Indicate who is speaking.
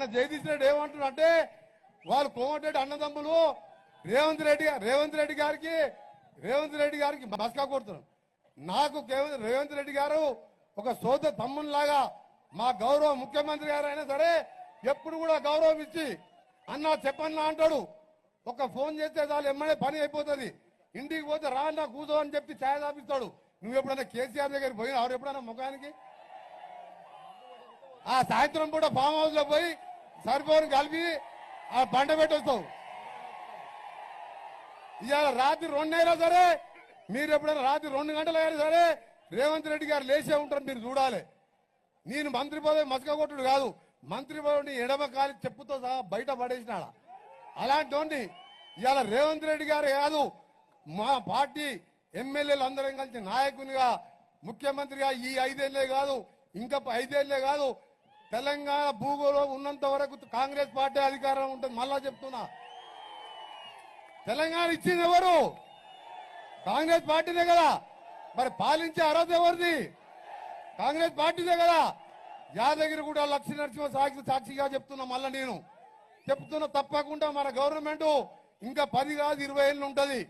Speaker 1: నిన్న జగదీష్ రెడ్డి ఏమంటున్నారు అంటే వాళ్ళు కోమటిరెడ్డి అన్నదమ్ములు రేవంత్ రెడ్డి రేవంత్ రెడ్డి గారికి రేవంత్ రెడ్డి గారికి మస్కా కొడుతున్నాం నాకు రేవంత్ రెడ్డి గారు ఒక సోద తమ్మునిలాగా మా గౌరవ ముఖ్యమంత్రి గారు అయినా సరే ఎప్పుడు కూడా గౌరవం ఇచ్చి అన్నా చెప్పన్నా అంటాడు. ఒక ఫోన్ చేస్తే చాలు ఎమ్మడే పని అయిపోతుంది. ఇంటికి పోతే రా నా కూర్చో అని చెప్పి ఛాయ తాపిస్తాడు. నువ్వు ఎప్పుడైనా కేసీఆర్ దగ్గరికి పోయినా ఆవిడ ఎప్పుడైనా ముఖానికి? ఆ సాయంత్రం పూట ఫామ్ హౌస్లో పోయి సరిపోని కలిపి ఆ బండ పెట్టొస్తావు. ఇవాళ రాత్రి రెండు అయినా సరే మీరు ఎప్పుడైనా రాత్రి రెండు గంటలు అయినా సరే రేవంత్ రెడ్డి గారు లేచే ఉంటారు మీరు చూడాలి. నేను మంత్రి పదవి మసక కొట్టుడు కాదు మంత్రి పదవిని ఎడమ కాలి చెప్పుతో సహా బయట పడేసినాడ? అలాంటి ఇవాళ రేవంత్ రెడ్డి గారు కాదు మా పార్టీ ఎమ్మెల్యేలు అందరం కలిసి నాయకునిగా ముఖ్యమంత్రిగా ఈ ఐదేళ్ళే కాదు ఇంకా ఐదేళ్ళే కాదు తెలంగాణ భూగోళం ఉన్నంత వరకు కాంగ్రెస్ పార్టీ అధికారం ఉంటుంది. మళ్ళా చెప్తున్నా. తెలంగాణ ఇచ్చింది ఎవరు? కాంగ్రెస్ పార్టీనే కదా. మరి పాలించే అర్హత ఎవరిది? కాంగ్రెస్ పార్టీదే కదా. యాదగిరి కూడా లక్ష్మీ నరసింహ సాక్షి సాక్షిగా చెప్తున్నా మళ్ళా నేను. చెప్తున్నా తప్పకుండా మన గవర్నమెంట్ ఇంకా పది కాదు ఇరవై ఏళ్ళు ఉంటది.